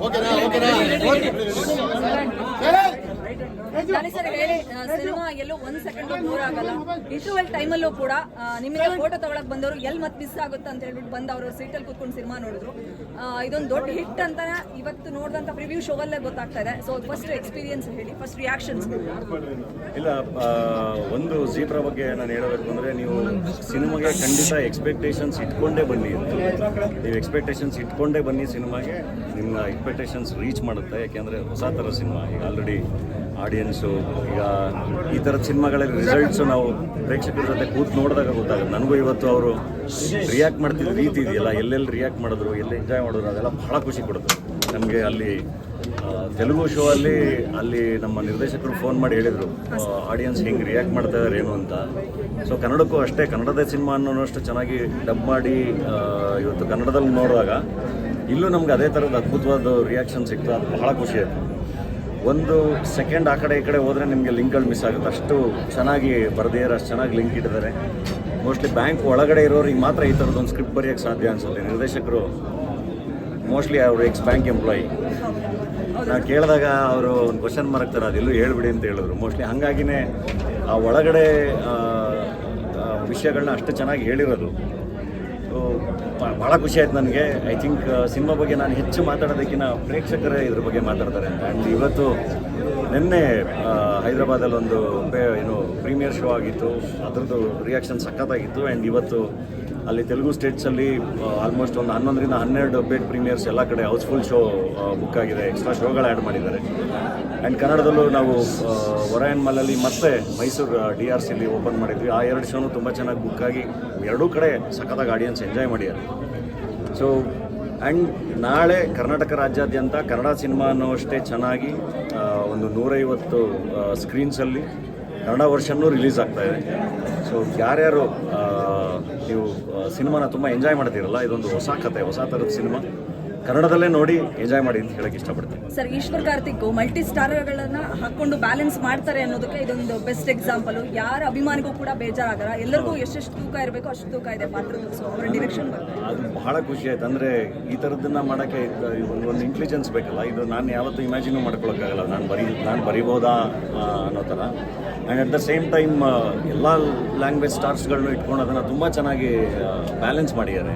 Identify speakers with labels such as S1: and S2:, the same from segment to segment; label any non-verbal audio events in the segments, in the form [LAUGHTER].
S1: ಓಕೆನಾ ಓಕೆನಾ ದಾನಿ ಸರ್ ಹೇಳಿ ಸಿನಿಮಾ ಎಲ್ಲೂ ಒಂದ್ ಸೆಕೆಂಡ್ ದೂರ ಆಗಲ್ಲ. ಇಂಟರ್ವಲ್ ಟೈಮಲ್ಲೂ ಕೂಡ ನಿಮಗೆ ಫೋಟೋ ತಗೊಳಕ್ ಬಂದವರು ಎಲ್ಲಿ ಮತ್ತೆ ಮಿಸ್ ಆಗುತ್ತೆ ಅಂತ ಹೇಳ್ಬಿಟ್ಟು ಬಂದು ಅವರು ಸೀಟಲ್ಲಿ ಕೂತ್ಕೊಂಡು ಸಿನಿಮಾ ನೋಡಿದ್ರು. ಇದೊಂದು ದೊಡ್ಡ ಹಿಟ್ ಅಂತ ಇವತ್ತು ನೋಡಿದಂತ ಪ್ರಿವ್ಯೂ ಶೋ ಅಲ್ಲೇ ಗೊತ್ತಾಗ್ತಾ ಇದೆ. ಸೊ ಫಸ್ಟ್ ಎಕ್ಸ್ಪೀರಿಯನ್ಸ್ ಹೇಳಿ ಫಸ್ಟ್ ರಿಯಾಕ್ಷನ್ಸ್
S2: ಇಲ್ಲ ಒಂದು ಜೀಬ್ರಾ ಬಗ್ಗೆ ನಾನು ಹೇಳಬೇಕು ಅಂದರೆ ನೀವು ಸಿನಿಮಾಗೆ ಖಂಡಿತ ಎಕ್ಸ್ಪೆಕ್ಟೇಷನ್ಸ್ ಇಟ್ಕೊಂಡೇ ಬನ್ನಿ ಅಂತ. ನೀವು ಎಕ್ಸ್ಪೆಕ್ಟೇಷನ್ಸ್ ಇಟ್ಕೊಂಡೇ ಬನ್ನಿ ಸಿನಿಮಾಗೆ ನಿಮ್ಮ ಎಕ್ಸ್ಪೆಕ್ಟೇಷನ್ಸ್ ರೀಚ್ ಮಾಡುತ್ತೆ. ಯಾಕೆಂದ್ರೆ ಹೊಸ ಥರ ಸಿನಿಮಾ ಈಗ ಆಲ್ರೆಡಿ ಆಡಿಯನ್ಸು ಈಗ ಈ ಥರದ ಸಿನಿಮಾಗಳಲ್ಲಿ ರಿಸಲ್ಟ್ಸು ನಾವು ಪ್ರೇಕ್ಷಕರ ಜೊತೆ ಕೂತ್ ನೋಡಿದಾಗ ಗೊತ್ತಾಗುತ್ತೆ. ನನಗೂ ಇವತ್ತು ಅವರು ರಿಯಾಕ್ಟ್ ಮಾಡ್ತಿದ್ದ ರೀತಿ ಇದೆಯಲ್ಲ, ಎಲ್ಲೆಲ್ಲಿ ರಿಯಾಕ್ಟ್ ಮಾಡಿದ್ರು, ಎಲ್ಲಿ ಎಂಜಾಯ್ ಮಾಡಿದ್ರು, ಅದೆಲ್ಲ ಭಾಳ ಖುಷಿ ಕೊಡುತ್ತೆ. ನಮಗೆ ಅಲ್ಲಿ ತೆಲುಗು ಶೋ ಅಲ್ಲಿ ಅಲ್ಲಿ ನಮ್ಮ ನಿರ್ದೇಶಕರು ಫೋನ್ ಮಾಡಿ ಹೇಳಿದರು ಆಡಿಯನ್ಸ್ ಹೆಂಗೆ ರಿಯಾಕ್ಟ್ ಮಾಡ್ತಾ ಇದ್ದಾರೆ ಏನು ಅಂತ. ಸೊ ಕನ್ನಡಕ್ಕೂ ಅಷ್ಟೇ, ಕನ್ನಡದ ಸಿನಿಮಾ ಅನ್ನೋಷ್ಟು ಚೆನ್ನಾಗಿ ಡಬ್ ಮಾಡಿ ಇವತ್ತು ಕನ್ನಡದಲ್ಲಿ ನೋಡಿದಾಗ, ಇಲ್ಲೂ ನಮ್ಗೆ ಅದೇ ಥರದ ಅದ್ಭುತವಾದ ರಿಯಾಕ್ಷನ್ ಸಿಕ್ತು ಅದು ಬಹಳ ಖುಷಿ ಆಯಿತು. ಒಂದು ಸೆಕೆಂಡ್ ಆ ಕಡೆ ಈ ಕಡೆ ಹೋದರೆ ನಿಮಗೆ ಲಿಂಕ್ಗಳು ಮಿಸ್ ಆಗುತ್ತೆ. ಅಷ್ಟು ಚೆನ್ನಾಗಿ ಬರೆದಿದ್ದಾರೆ ಅಷ್ಟು ಚೆನ್ನಾಗಿ ಲಿಂಕ್ ಇಟ್ಟಿದ್ದಾರೆ. ಮೋಸ್ಟ್ಲಿ ಬ್ಯಾಂಕ್ ಒಳಗಡೆ ಇರೋರಿಗೆ ಮಾತ್ರ ಈ ಥರದ್ದು ಒಂದು ಸ್ಕ್ರಿಪ್ಟ್ ಬರೆಯೋಕ್ಕೆ ಸಾಧ್ಯ ಅನಿಸುತ್ತೆ. ನಿರ್ದೇಶಕರು ಮೋಸ್ಟ್ಲಿ ಅವರು ಎಕ್ಸ್ ಬ್ಯಾಂಕ್ ಎಂಪ್ಲಾಯಿ ನಾನು ಕೇಳಿದಾಗ ಅವರು ಒಂದು ಕ್ವಶನ್ ಮಾರ್ಕ್ ಅದೆಲ್ಲೂ ಹೇಳ್ಬಿಡಿ ಅಂತ ಹೇಳಿದ್ರು. ಮೋಸ್ಟ್ಲಿ ಹಾಗಾಗಿನೇ ಆ ಒಳಗಡೆ ವಿಷಯಗಳನ್ನ ಅಷ್ಟು ಚೆನ್ನಾಗಿ ಹೇಳಿರೋದು. ಸೊ ಭಾಳ ಖುಷಿ ಆಯ್ತು ನನಗೆ. ಐ ಥಿಂಕ್ ಸಿನಿಮಾ ಬಗ್ಗೆ ನಾನು ಹೆಚ್ಚು ಮಾತಾಡೋದಕ್ಕಿಂತ ಪ್ರೇಕ್ಷಕರೇ ಇದ್ರ ಬಗ್ಗೆ ಮಾತಾಡ್ತಾರೆ. ಆ್ಯಂಡ್ ಇವತ್ತು ನಿನ್ನೆ ಹೈದರಾಬಾದಲ್ಲಿ ಒಂದು ಏನು, ಪ್ರೀಮಿಯರ್ ಶೋ ಆಗಿತ್ತು. ಅದರದ್ದು ರಿಯಾಕ್ಷನ್ ಸಖತ್ತಾಗಿತ್ತು. ಆ್ಯಂಡ್ ಇವತ್ತು ಅಲ್ಲಿ ತೆಲುಗು ಸ್ಟೇಟ್ಸಲ್ಲಿ ಆಲ್ಮೋಸ್ಟ್ ಒಂದು ಹನ್ನೊಂದರಿಂದ ಹನ್ನೆರಡು ಬೇಟ್ ಪ್ರೀಮಿಯರ್ಸ್ ಎಲ್ಲ ಕಡೆ ಹೌಸ್ಫುಲ್ ಶೋ ಬುಕ್ ಆಗಿದೆ. ಎಕ್ಸ್ಟ್ರಾ ಶೋಗಳು ಆ್ಯಡ್ ಮಾಡಿದ್ದಾರೆ. ಆ್ಯಂಡ್ ಕನ್ನಡದಲ್ಲೂ ನಾವು ಒರಾಯನ್ ಮಾಲಲ್ಲಿ ಮತ್ತೆ ಮೈಸೂರು ಡಿ ಆರ್ ಸಿಲಿ ಓಪನ್ ಮಾಡಿದ್ವಿ. ಆ ಎರಡು ಶೋನು ತುಂಬ ಚೆನ್ನಾಗಿ ಬುಕ್ ಆಗಿ ಎರಡೂ ಕಡೆ ಸಖತ್ತಾಗಿ ಆಡಿಯನ್ಸ್ ಎಂಜಾಯ್ ಮಾಡಿದ್ದಾರೆ. ಸೊ ಆ್ಯಂಡ್ ನಾಳೆ ಕರ್ನಾಟಕ ರಾಜ್ಯಾದ್ಯಂತ ಕನ್ನಡ ಸಿನಿಮಾ ಅನ್ನೋಷ್ಟೇ ಚೆನ್ನಾಗಿ ಆ, ಒಂದು ನೂರೈವತ್ತು ಸ್ಕ್ರೀನ್ಸಲ್ಲಿ ಕನ್ನಡ ವರ್ಷನ್ನು ರಿಲೀಸ್ ಆಗ್ತಾ ಇದೆ. ಸೊ ಯಾರ್ಯಾರು ನೀವು ಸಿನಿಮಾನ ತುಂಬ ಎಂಜಾಯ್ ಮಾಡ್ತೀರಲ್ಲ ಇದೊಂದು ಹೊಸ ಕತೆ ಹೊಸ ಥರದ ಸಿನಿಮಾ. ಕನ್ನಡದಲ್ಲೇ ನೋಡಿ ಎಂಜಾಯ್ ಮಾಡಿ ಅಂತ ಹೇಳಕ್ಕೆ ಇಷ್ಟಪಡ್ತೀನಿ.
S1: ಸರ್ ಈಶ್ವರ್ ಕಾರ್ತಿಕ್ ಮಲ್ಟಿ ಸ್ಟಾರ್ಗಳನ್ನ ಹಾಕೊಂಡು ಬ್ಯಾಲೆನ್ಸ್ ಮಾಡ್ತಾರೆ ಅನ್ನೋದಕ್ಕೆ ಇದೊಂದು ಬೆಸ್ಟ್ ಎಕ್ಸಾಂಪಲ್ ಯಾರ ಅಭಿಮಾನಿಗೂ ಕೂಡ ಬೇಜಾರಾಗಲ್ಲ. ಎಲ್ಲರಿಗೂ ಎಷ್ಟೆಷ್ಟು ತೂಕ ಇರಬೇಕು ಅಷ್ಟು ತೂಕ ಇದೆ ಪಾತ್ರದ್ದು. ಸೊ ಅವರ ಡಿರೆಕ್ಷನ್
S2: ಅದು ಬಹಳ ಖುಷಿ ಆಯ್ತು. ಅಂದರೆ ಈ ತರದನ್ನ ಮಾಡೋಕ್ಕೆ ಒಂದು ಒಂದು ಇಂಟೆಲಿಜೆನ್ಸ್ ಬೇಕಲ್ಲ. ಇದು ನಾನು ಯಾವತ್ತೂ ಇಮ್ಯಾಜಿನೂ ಮಾಡ್ಕೊಳಕ್ಕಾಗಲ್ಲ. ನಾನು ಬರೀ ನಾನು ಬರಿಬೋದಾ ಅನ್ನೋ ಥರ. And at the same time ಎಲ್ಲ ಲ್ಯಾಂಗ್ವೇಜ್ ಸ್ಟಾರ್ಸ್ಗಳನ್ನೂ ಇಟ್ಕೊಂಡು ಅದನ್ನು ತುಂಬ ಚೆನ್ನಾಗಿ ಬ್ಯಾಲೆನ್ಸ್ ಮಾಡಿದ್ದಾರೆ.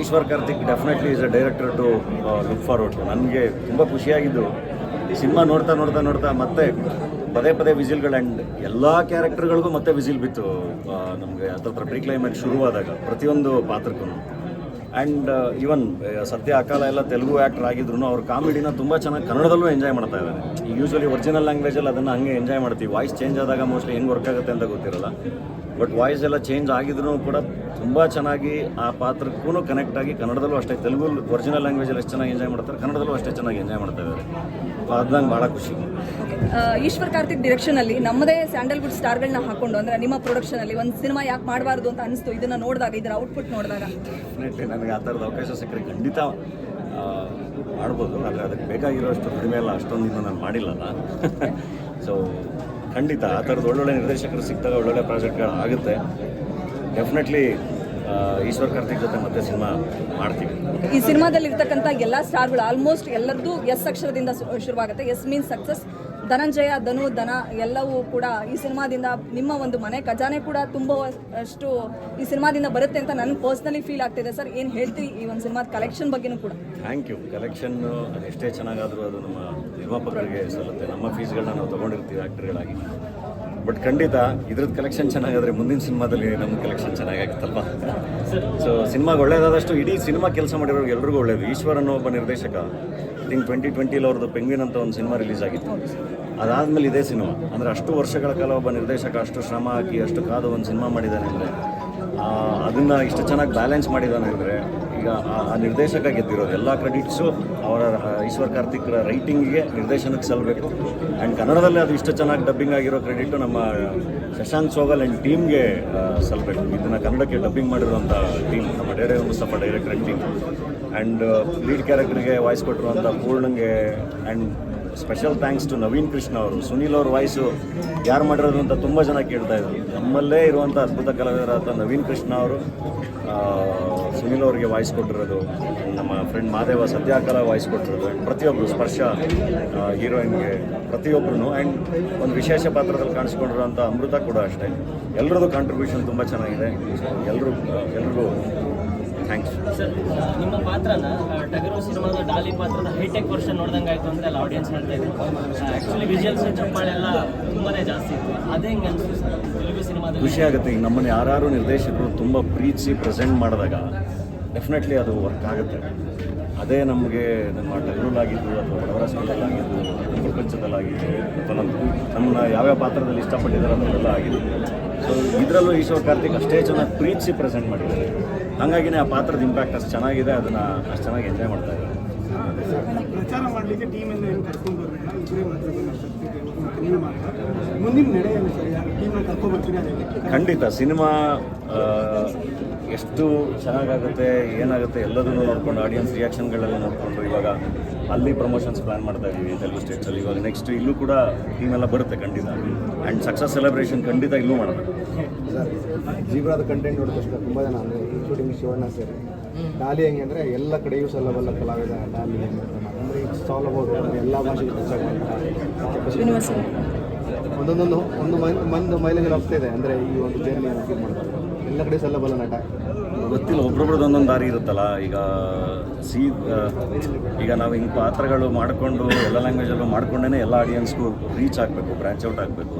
S2: Eshwar Karthik definitely is a director to look forward ನನಗೆ ತುಂಬ ಖುಷಿಯಾಗಿದ್ದು ಈ ಸಿನಿಮಾ ನೋಡ್ತಾ ನೋಡ್ತಾ ನೋಡ್ತಾ ಮತ್ತೆ ಪದೇ ಪದೇ ವಿಸಿಲ್ಗಳು ಆ್ಯಂಡ್ ಎಲ್ಲ ಕ್ಯಾರೆಕ್ಟರ್ಗಳಿಗೂ ಮತ್ತೆ ವಿಜಿಲ್ ಬಿತ್ತು ನಮಗೆ ಹತ್ರ ಪ್ರೀ ಕ್ಲೈಮ್ಯಾಕ್ಸ್ ಶುರುವಾದಾಗ ಪ್ರತಿಯೊಂದು ಪಾತ್ರಕ್ಕೂ. ಆ್ಯಂಡ್ ಈವನ್ ಸದ್ಯ ಅಕಾಲ ಎಲ್ಲ ತೆಲುಗು ಆ್ಯಕ್ಟರ್ ಆಗಿದ್ರು ಅವ್ರ ಕಾಮಿಡಿನ ತುಂಬ ಚೆನ್ನಾಗಿ ಕನ್ನಡದಲ್ಲೂ ಎಂಜಾಯ್ ಮಾಡ್ತಾ ಇದ್ದಾರೆ ಯೂಶ್ವಲಿ ಒರಿಜಿನಲ್ ಲ್ಯಾಂಗ್ವೇಜಲ್ಲಿ ಅದನ್ನು ಹಂಗೆ ಎಂಜಾಯ್ ಮಾಡ್ತೀವಿ. ವಾಯ್ಸ್ ಚೇಂಜ್ ಆದಾಗ ಮೋಸ್ಟ್ಲಿ ಹೆಂಗೆ ವರ್ಕ್ ಆಗುತ್ತೆ ಅಂತ ಗೊತ್ತಿರಲ್ಲ. ಬಟ್ ವಾಯ್ಸ್ ಎಲ್ಲ ಚೇಂಜ್ ಆಗಿದ್ರು ಕೂಡ ತುಂಬ ಚೆನ್ನಾಗಿ ಆ ಪಾತ್ರಕ್ಕೂ ಕನೆಕ್ಟ್ ಆಗಿ ಕನ್ನಡದಲ್ಲೂ ಅಷ್ಟೇ ತೆಲುಗು ಒರಿಜಿನಲ್ ಲ್ಯಾಂಗ್ವೇಜಲ್ಲಿ ಎಷ್ಟು ಚೆನ್ನಾಗಿ ಎಂಜಾಯ್ ಮಾಡ್ತಾರೆ ಕನ್ನಡದಲ್ಲೂ ಅಷ್ಟೇ ಚೆನ್ನಾಗಿ ಎಂಜಾಯ್ ಮಾಡ್ತಾ ಇದ್ದಾರೆ. ಅದು ನಂಗೆ ಭಾಳ ಖುಷಿ.
S1: ಈಶ್ವರ್ ಕಾರ್ತಿಕ್ ಡಿರೆಕ್ಷನ್ ಅಲ್ಲಿ ನಮ್ಮದೇ ಸ್ಯಾಂಡಲ್ವುಡ್ ಸ್ಟಾರ್ಗಳನ್ನ ಹಾಕೊಂಡು ಅಂದ್ರೆ ನಿಮ್ಮ ಪ್ರೊಡಕ್ಷನ್ ಅಲ್ಲಿ ಒಂದು ಸಿನಿಮಾ ಯಾಕೆ ಮಾಡಬಾರ್ದು ಅಂತ ಅನಿಸ್ತು ಇದನ್ನ ನೋಡಿದಾಗ ಇದರ ಔಟ್ಪುಟ್ ನೋಡಿದಾಗ?
S2: ಡೆಫಿನೆಟ್ಲಿ ನನಗೆ ಆ ಥರದ ಅವಕಾಶ ಸಿಕ್ಕರೆ ಖಂಡಿತ ಮಾಡ್ಬೋದು ಆದರೆ ಅದಕ್ಕೆ ಬೇಕಾಗಿರೋಷ್ಟು ಕಡಿಮೆ ಎಲ್ಲ ಅಷ್ಟೊಂದು ಇನ್ನೂ ನಾನು ಮಾಡಿಲ್ಲಲ್ಲ. [LAUGHS] ಸೊ ಖಂಡಿತ ಆ ಥರದ್ದು ಒಳ್ಳೊಳ್ಳೆ ನಿರ್ದೇಶಕರು ಸಿಕ್ಕಿದಾಗ ಒಳ್ಳೊಳ್ಳೆ ಪ್ರಾಜೆಕ್ಟ್ಗಳು ಆಗುತ್ತೆ. ಡೆಫಿನೆಟ್ಲಿ ಈಶ್ವರ್ ಕಾರ್ತಿಕ್ ಜೊತೆ ಮತ್ತೆ ಸಿನಿಮಾ ಮಾಡ್ತೀವಿ.
S1: ಈ ಸಿನಿಮಾದಲ್ಲಿ ಇರ್ತಕ್ಕಂಥ ಎಲ್ಲ ಸ್ಟಾರ್ಗಳು ಆಲ್ಮೋಸ್ಟ್ ಎಲ್ಲದ್ದು ಎಸ್ ಅಕ್ಷರದಿಂದ ಶುರುವಾಗುತ್ತೆ. S mean success Dhananjaya Dhanu Dhana ಎಲ್ಲವೂ ಕೂಡ ಈ ಸಿನಿಮಾದಿಂದ ನಿಮ್ಮ ಒಂದು ಮನೆ ಖಜಾನೆ ಕೂಡ ತುಂಬುವಷ್ಟು ಈ ಸಿನಿಮಾದಿಂದ ಬರುತ್ತೆ ಅಂತ ನನಗೆ ಪರ್ಸ್ನಲಿ ಫೀಲ್ ಆಗ್ತಿದೆ. ಸರ್ ಏನು ಹೇಳ್ತೀವಿ ಈ ಒಂದು ಸಿನಿಮಾದ ಕಲೆಕ್ಷನ್ ಬಗ್ಗೆನೂ ಕೂಡ?
S2: ಥ್ಯಾಂಕ್ ಯು ಕಲೆಕ್ಷನ್ನು ಎಷ್ಟೇ ಚೆನ್ನಾಗಾದರೂ ಅದು ನಮ್ಮ ನಿರ್ಮಾಪಕರಿಗೆ ಸಲ್ಲುತ್ತೆ. ನಮ್ಮ ಫೀಸ್ಗಳನ್ನ ನಾವು ತೊಗೊಂಡಿರ್ತೀವಿ ಆ್ಯಕ್ಟರ್ಗಳಾಗಿ ಬಟ್ ಖಂಡಿತ ಇದ್ರದ್ದು ಕಲೆಕ್ಷನ್ ಚೆನ್ನಾಗಾದರೆ ಮುಂದಿನ ಸಿನಿಮಾದಲ್ಲಿ ನಮ್ಮ ಕಲೆಕ್ಷನ್ ಚೆನ್ನಾಗಾಗುತ್ತಲ್ವ? ಸೊ ಸಿನಿಮಾಗೆ ಒಳ್ಳೇದಾದಷ್ಟು ಇಡೀ ಸಿನಿಮಾ ಕೆಲಸ ಮಾಡಿರೋರು ಎಲ್ರಿಗೂ ಒಳ್ಳೇದು. ಈಶ್ವರ್ ಅನ್ನೋ ಒಬ್ಬ ನಿರ್ದೇಶಕ ಐ ಥಿಂಕ್ ಟ್ವೆಂಟಿ ಟ್ವೆಂಟಿಲಿ ಅವ್ರದ್ದು ಪೆಂಗ್ವಿನ್ ಅಂತ ಒಂದು ಸಿನಿಮಾ ರಿಲೀಸ್ ಆಗಿತ್ತು. ಅದಾದಮೇಲೆ ಇದೇ ಸಿನಿಮಾ. ಅಂದರೆ ಅಷ್ಟು ವರ್ಷಗಳ ಕಾಲ ಒಬ್ಬ ನಿರ್ದೇಶಕ ಅಷ್ಟು ಶ್ರಮ ಹಾಕಿ ಅಷ್ಟು ಕಾದು ಒಂದು ಸಿನಿಮಾ ಮಾಡಿದಾನೆ ಅಂದರೆ ಅದನ್ನು ಇಷ್ಟು ಚೆನ್ನಾಗಿ ಬ್ಯಾಲೆನ್ಸ್ ಮಾಡಿದಾನೆ ಅಂದರೆ, ಈಗ ಆ- ನಿರ್ದೇಶಕ ಗೆದ್ದಿರೋದು ಎಲ್ಲ ಕ್ರೆಡಿಟ್ಸು ಅವರ ಈಶ್ವರ್ ಕಾರ್ತಿಕ್ರ ರೈಟಿಂಗಿಗೆ ನಿರ್ದೇಶನಕ್ಕೆ ಸಲ್ಲಬೇಕು ಆ್ಯಂಡ್ ಕನ್ನಡದಲ್ಲಿ ಅದು ಇಷ್ಟು ಚೆನ್ನಾಗಿ ಡಬ್ಬಿಂಗ್ ಆಗಿರೋ ಕ್ರೆಡಿಟು ನಮ್ಮ ಶಶಾಂಕ್ ಸೋಗಲ್ ಆ್ಯಂಡ್ ಟೀಮ್ಗೆ ಸಲ್ಲಬೇಕು ಇದನ್ನು ಕನ್ನಡಕ್ಕೆ ಡಬ್ಬಿಂಗ್ ಮಾಡಿರುವಂಥ ಟೀಮ್ ನಮ್ಮ Dare Musthafa director team and lead ಕ್ಯಾರೆಕ್ಟರ್ಗೆ voice ಕೊಟ್ಟಿರುವಂಥ ಪೂರ್ಣಂಗೆ and special thanks to Naveen Krishna ಅವರು. ಸುನೀಲ್ ಅವ್ರ ವಾಯ್ಸು ಯಾರು ಮಾಡಿರೋದು ಅಂತ ತುಂಬ ಜನ ಕೇಳ್ತಾ ಇದ್ರು. ನಮ್ಮಲ್ಲೇ ಇರುವಂಥ ಅದ್ಭುತ ಕಲಾವಿದರಾದ ನವೀನ್ ಕೃಷ್ಣ ಅವರು ಸುನೀಲ್ ಅವರಿಗೆ ವಾಯ್ಸ್ ಕೊಟ್ಟಿರೋದು, ನಮ್ಮ ಫ್ರೆಂಡ್ ಮಾದೇವ ಸತ್ಯಾಕಲ ವಾಯ್ಸ್ ಕೊಟ್ಟಿರೋದು ಆ್ಯಂಡ್ ಪ್ರತಿಯೊಬ್ಬರು ಸ್ಪರ್ಶ ಹೀರೋಯಿನ್ಗೆ ಪ್ರತಿಯೊಬ್ಬರು ಆ್ಯಂಡ್ ಒಂದು ವಿಶೇಷ ಪಾತ್ರದಲ್ಲಿ ಕಾಣಿಸ್ಕೊಂಡಿರೋಂಥ ಅಮೃತ ಕೂಡ ಅಷ್ಟೇ. ಎಲ್ಲರದ್ದು ಕಾಂಟ್ರಿಬ್ಯೂಷನ್ ತುಂಬ ಚೆನ್ನಾಗಿದೆ. ಎಲ್ಲರೂ ಎಲ್ರಿಗೂ ಥ್ಯಾಂಕ್ಸ್
S3: ಸರ್ ನಿಮ್ಮ ಪಾತ್ರನ ಟಗರು ಸಿನಿಮಾದ ಡಾಲಿ ಪಾತ್ರದ ಹೈಟೆಕ್ ವರ್ಷನ್ ನೋಡ್ದಂಗೆ ಆಯಿತು ಅಂತ ಎಲ್ಲ ಆಡಿಯನ್ಸ್ ಹೇಳ್ತಾ ಇದ್ರು. ಆ್ಯಕ್ಚುಲಿ ವಿಜುವಲ್ಸ್ ಚಪ್ಪಾಳೆ ಎಲ್ಲ ತುಂಬಾನೇ ಜಾಸ್ತಿ ಇತ್ತು. ಅದೇ ಹೆಂಗೆ ಅನಿಸ್ತು ಸರ್? ತೆಲುಗು ಸಿನಿಮಾದಲ್ಲಿ?
S2: ಖುಷಿ ಆಗುತ್ತೆ. ಈಗ ನಮ್ಮನ್ನು ಯಾರು ನಿರ್ದೇಶಕರು ತುಂಬ ಪ್ರೀತಿಸಿ ಪ್ರೆಸೆಂಟ್ ಮಾಡಿದಾಗ ಡೆಫಿನೆಟ್ಲಿ ಅದು ವರ್ಕ್ ಆಗುತ್ತೆ. ಅದೇ ನಮಗೆ ನಮ್ಮ ಟಗರೂಲಾಗಿದ್ದು ಅಥವಾ ಬಡವರ ಸಂಘದಲ್ಲಾಗಿದ್ದು ಪ್ರಪಂಚದಲ್ಲಾಗಿದ್ದು ಅಥವಾ ನಮ್ಮ ನಮ್ಮನ್ನ ಯಾವ್ಯಾವ ಪಾತ್ರದಲ್ಲಿ ಇಷ್ಟಪಟ್ಟಿದ್ದಾರೆ ಅನ್ನೋದೆಲ್ಲ ಆಗಿದೆ ಸೊ ಇದರಲ್ಲೂ ಈಶ್ವರ್ ಕಾರ್ತಿಕ್ ಅಷ್ಟೇ ಚೆನ್ನಾಗಿ ಪ್ರೀತಿಸಿ ಪ್ರೆಸೆಂಟ್ ಮಾಡಿದ್ದಾರೆ. ಹಾಗಾಗಿನೇ ಆ ಪಾತ್ರದ ಇಂಪ್ಯಾಕ್ಟ್ ಅಷ್ಟು ಚೆನ್ನಾಗಿದೆ ಅದನ್ನು ಅಷ್ಟು ಚೆನ್ನಾಗಿ ಎಂಜಾಯ್ ಮಾಡ್ತಾ ಇದ್ದಾರೆ.
S4: ಪ್ರಚಾರ ಮಾಡಲಿಕ್ಕೆ ಏನು ಕರ್ಕೊಂಡು ಬರಬೇಡ ಇಬ್ಬರೇ ಮಾತ್ರ ಮುಂದಿನ ಕರ್ಕೊಂಡು
S2: ಖಂಡಿತ ಸಿನಿಮಾ ಎಷ್ಟು ಚೆನ್ನಾಗಾಗುತ್ತೆ ಏನಾಗುತ್ತೆ ಎಲ್ಲದನ್ನು ನೋಡ್ಕೊಂಡು ಆಡಿಯನ್ಸ್ ರಿಯಾಕ್ಷನ್ಗಳೆಲ್ಲ ನೋಡಿಕೊಂಡು ಇವಾಗ ಅಲ್ಲಿ ಪ್ರಮೋಷನ್ಸ್ ಪ್ಲ್ಯಾನ್ ಮಾಡ್ತಾ ಇದ್ದೀವಿ ತೆಲುಗು ಸ್ಟೇಟ್ಸಲ್ಲಿ ಇವಾಗ ನೆಕ್ಸ್ಟ್ ಇಲ್ಲೂ ಕೂಡ ಟೀಮ್ ಎಲ್ಲ ಬರುತ್ತೆ ಖಂಡಿತ. ಆ್ಯಂಡ್ ಸಕ್ಸಸ್ ಸೆಲೆಬ್ರೇಷನ್ ಖಂಡಿತ ಇಲ್ಲೂ ಮಾಡೋದು.
S5: ಸರ್ ಜೀಬ್ರಾದ ಕಂಟೆಂಟ್ ನೋಡಿದ ತಕ್ಷಣ ತುಂಬ ಜನ ಅಂದರೆ ಇನ್ಕ್ಲೂಡಿಂಗ್ ಶಿವಣ್ಣ ಸೇರಿ. ಡಾಲಿ ಹೆಂಗೆ ಅಂದರೆ ಎಲ್ಲ ಕಡೆಯೂ ಸಲ್ಲಬಲ್ಲ ಕಲಾವಿದ ಡಾಲಿ ಅಂದರೆ ಇಟ್ಸ್ ಆಲ್ ಅಬೌಟ್ ಎಲ್ಲ ಭಾಷೆ ಟಚ್ ಆಗುವಂಥ ಒಂದೊಂದೊಂದು ಒಂದು ಮೈ- ಒಂದು ಮೈಲೇಜಲ್ಲಿ ಹೋಗ್ತಾ ಇದೆ ಅಂದರೆ ಈ ಒಂದು ಜರ್ನಿ ಫೀಲ್ ಮಾಡ್ತಾರೆ. ಎಲ್ಲ ಕಡೆ ಸಲ್ಲಬಲ್ಲ ನಟ.
S2: ಗೊತ್ತಿಲ್ಲ, ಒಬ್ರೊಬ್ರದ್ದು ಒಂದೊಂದು ದಾರಿ ಇರುತ್ತಲ್ಲ. ಈಗ ಸಿ ಈಗ ನಾವು ಹಿಂಗೆ ಪಾತ್ರಗಳು ಮಾಡಿಕೊಂಡು, ಎಲ್ಲ ಲ್ಯಾಂಗ್ವೇಜಲ್ಲೂ ಮಾಡ್ಕೊಂಡೇ ಎಲ್ಲ ಆಡಿಯನ್ಸ್ಗೂ ರೀಚ್ ಆಗಬೇಕು ಬ್ರ್ಯಾಂಚ್ ಔಟ್ ಆಗಬೇಕು.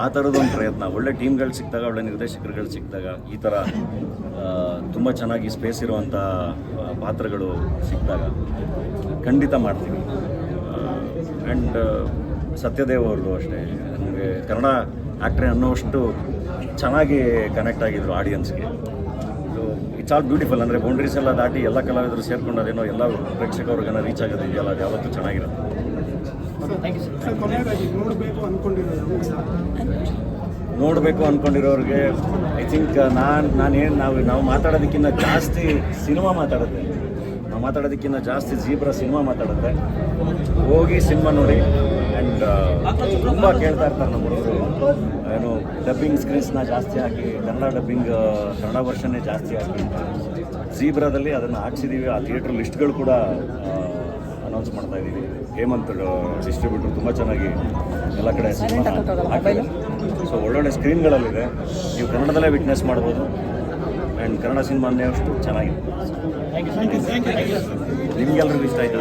S2: ಆ ಥರದ್ದೊಂದು ಪ್ರಯತ್ನ. ಒಳ್ಳೆ ಟೀಮ್ಗಳು ಸಿಕ್ಕಿದಾಗ, ಒಳ್ಳೆ ನಿರ್ದೇಶಕರುಗಳು ಸಿಕ್ಕಿದಾಗ ಈ ಥರ ತುಂಬ ಚೆನ್ನಾಗಿ ಸ್ಪೇಸ್ ಇರುವಂಥ ಪಾತ್ರಗಳು ಸಿಕ್ಕಿದಾಗ ಖಂಡಿತ ಮಾಡ್ತೀವಿ. ಆ್ಯಂಡ್ ಸತ್ಯದೇವ್ ಅವ್ರದ್ದು ಅಷ್ಟೇ. ನನಗೆ ಕನ್ನಡ ಆ್ಯಕ್ಟ್ರೆ ಅನ್ನೋಷ್ಟು ಚೆನ್ನಾಗಿ ಕನೆಕ್ಟ್ ಆಗಿದ್ರು ಆಡಿಯನ್ಸ್ಗೆ ಇಟ್ಸ್ ಆಲ್ ಬ್ಯೂಟಿಫುಲ್ ಅಂದರೆ ಬೌಂಡ್ರೀಸ್ ಎಲ್ಲ ದಾಟಿ ಎಲ್ಲ ಕಲಾವಿದರು ಸೇರ್ಕೊಂಡು ಅದೇನೋ ಎಲ್ಲ ಪ್ರೇಕ್ಷಕವ್ರಿಗೆಲ್ಲ ರೀಚ್ ಆಗೋದು ಇದೆಯಲ್ಲ ಅದು ಯಾವತ್ತೂ ಚೆನ್ನಾಗಿರುತ್ತೆ ನೋಡಬೇಕು ಅಂದ್ಕೊಂಡಿರೋರಿಗೆ ಐ ಥಿಂಕ್ ನಾನು ನಾನೇನು ನಾವು ನಾವು ಮಾತಾಡೋದಕ್ಕಿಂತ ಜಾಸ್ತಿ ಸಿನಿಮಾ ಮಾತಾಡುತ್ತೆ. ನಾವು ಮಾತಾಡೋದಕ್ಕಿಂತ ಜಾಸ್ತಿ ಜೀಬ್ರ ಸಿನಿಮಾ ಮಾತಾಡುತ್ತೆ. ಹೋಗಿ ಸಿನಿಮಾ ನೋಡಿ. ಆ್ಯಂಡ್ ತುಂಬ ಕೇಳ್ತಾ ಇರ್ತಾರೆ ನಮ್ಮ ಹುಡುಗರು ಏನು ಡಬ್ಬಿಂಗ್ ಸ್ಕ್ರೀನ್ಸ್ನ ಜಾಸ್ತಿ ಹಾಕಿ ಕನ್ನಡ ಡಬ್ಬಿಂಗ್ ಕನ್ನಡ ವರ್ಷನ್ನೇ ಜಾಸ್ತಿ ಹಾಕಿ ಜೀಬ್ರಾದಲ್ಲಿ ಅದನ್ನು ಹಾಕ್ಸಿದ್ದೀವಿ ಆ ಥಿಯೇಟ್ರ್ ಲಿಸ್ಟ್ಗಳು ಕೂಡ ಅನೌನ್ಸ್ ಮಾಡ್ತಾ ಇದ್ದೀವಿ. ಹೇಮಂತ್ ಡಿಸ್ಟ್ರಿಬ್ಯೂಟರ್ ತುಂಬ ಚೆನ್ನಾಗಿ ಎಲ್ಲ ಕಡೆ ಸಿನಿಮಾ ಹಾಕಿದ್ದಾರೆ. ಸೊ ಒಳ್ಳೊಳ್ಳೆ ಸ್ಕ್ರೀನ್ಗಳಲ್ಲಿದೆ ನೀವು ಕನ್ನಡದಲ್ಲೇ ವಿಟ್ನೆಸ್ ಮಾಡ್ಬೋದು. ಆ್ಯಂಡ್ ಕನ್ನಡ ಸಿನಿಮಾನೇ ಅಷ್ಟು ಚೆನ್ನಾಗಿದೆ.
S3: ಥ್ಯಾಂಕ್ ಯು ಸರ್
S2: ನಿಮ್ಗೆಲ್ರಿಗೂ ಇಷ್ಟ ಆಯ್ತು?